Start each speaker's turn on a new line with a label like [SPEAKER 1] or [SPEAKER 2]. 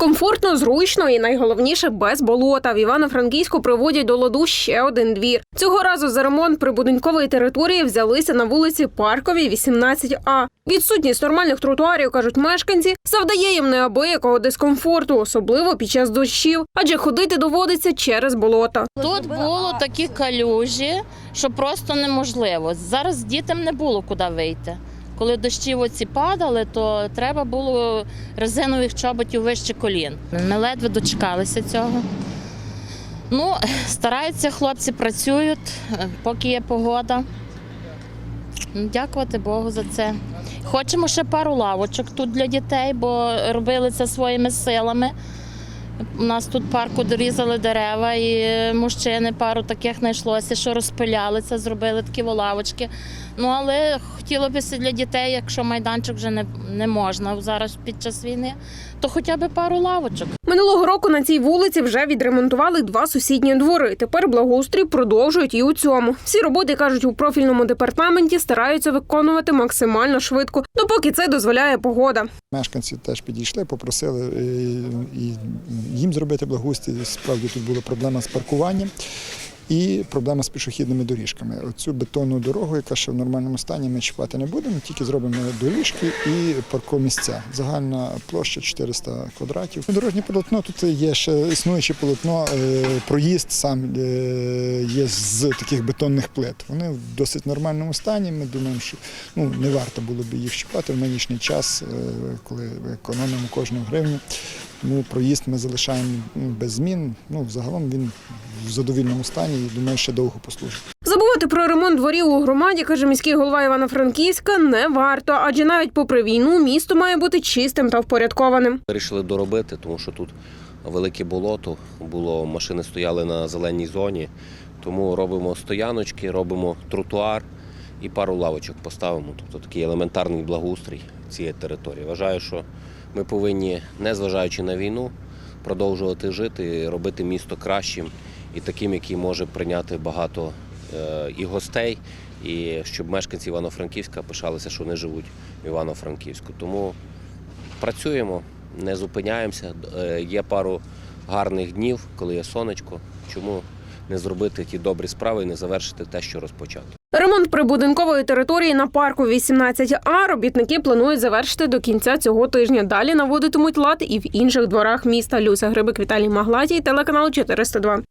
[SPEAKER 1] Комфортно, зручно і найголовніше без болота. В Івано-Франківську приводять до ладу ще один двір. Цього разу за ремонт прибудинкової території взялися на вулиці Парковій, 18А. Відсутність нормальних тротуарів, кажуть мешканці, завдає їм неабиякого дискомфорту, особливо під час дощів, адже ходити доводиться через болото.
[SPEAKER 2] Тут було такі калюжі, що просто неможливо. Зараз дітям не було куди вийти. Коли дощі оці падали, то треба було резинових чоботів вище колін. Ми ледве дочекалися цього. Ну, стараються хлопці, працюють, поки є погода. Ну, Дякувати Богу за це. Хочемо ще пару лавочок тут для дітей, бо робили це своїми силами. У нас тут парку дорізали дерева, і мужчини пару таких знайшлося, що розпиляли це, зробили такі лавочки. Ну але хотілося б для дітей, якщо майданчик вже не, не можна зараз під час війни, то хоча б пару лавочок.
[SPEAKER 1] Минулого року на цій вулиці вже відремонтували два сусідні двори. Тепер благоустрій продовжують і у цьому. Всі роботи кажуть у профільному департаменті стараються виконувати максимально швидко, допоки це дозволяє погода.
[SPEAKER 3] Мешканці теж підійшли, попросили е, і їм зробити благоустрій. Справді тут була проблема з паркуванням і проблема з пішохідними доріжками. Оцю бетонну дорогу, яка ще в нормальному стані, ми чіпати не будемо, тільки зробимо доріжки і паркомісця. Загальна площа 400 квадратів. Дорожнє полотно тут є ще існуюче полотно, е, проїзд сам е, є з таких бетонних плит. Вони в досить нормальному стані. Ми думаємо, що ну, не варто було б їх чіпати в нинішній час, е, коли економимо кожну гривню. Тому проїзд ми залишаємо без змін. Ну, загалом він в задовільному стані і думаю, ще довго послужить.
[SPEAKER 1] Забувати про ремонт дворів у громаді, каже міський голова Івано-Франківська, не варто, адже навіть попри війну місто має бути чистим та впорядкованим.
[SPEAKER 4] Вирішили доробити, тому що тут велике болото, було машини стояли на зеленій зоні. Тому робимо стояночки, робимо тротуар і пару лавочок поставимо. Тобто такий елементарний благоустрій цієї території. Вважаю, що ми повинні, незважаючи на війну, продовжувати жити, робити місто кращим і таким, який може прийняти багато е, і гостей, і щоб мешканці Івано-Франківська пишалися, що вони живуть в Івано-Франківську. Тому працюємо, не зупиняємося. Е, Є пару гарних днів, коли є сонечко. Чому не зробити ті добрі справи і не завершити те, що розпочато?
[SPEAKER 1] Ремонт прибудинкової території на парку 18А робітники планують завершити до кінця цього тижня. Далі наводитимуть лад і в інших дворах міста. Люся Грибик Віталій Маглатій, телеканал 402.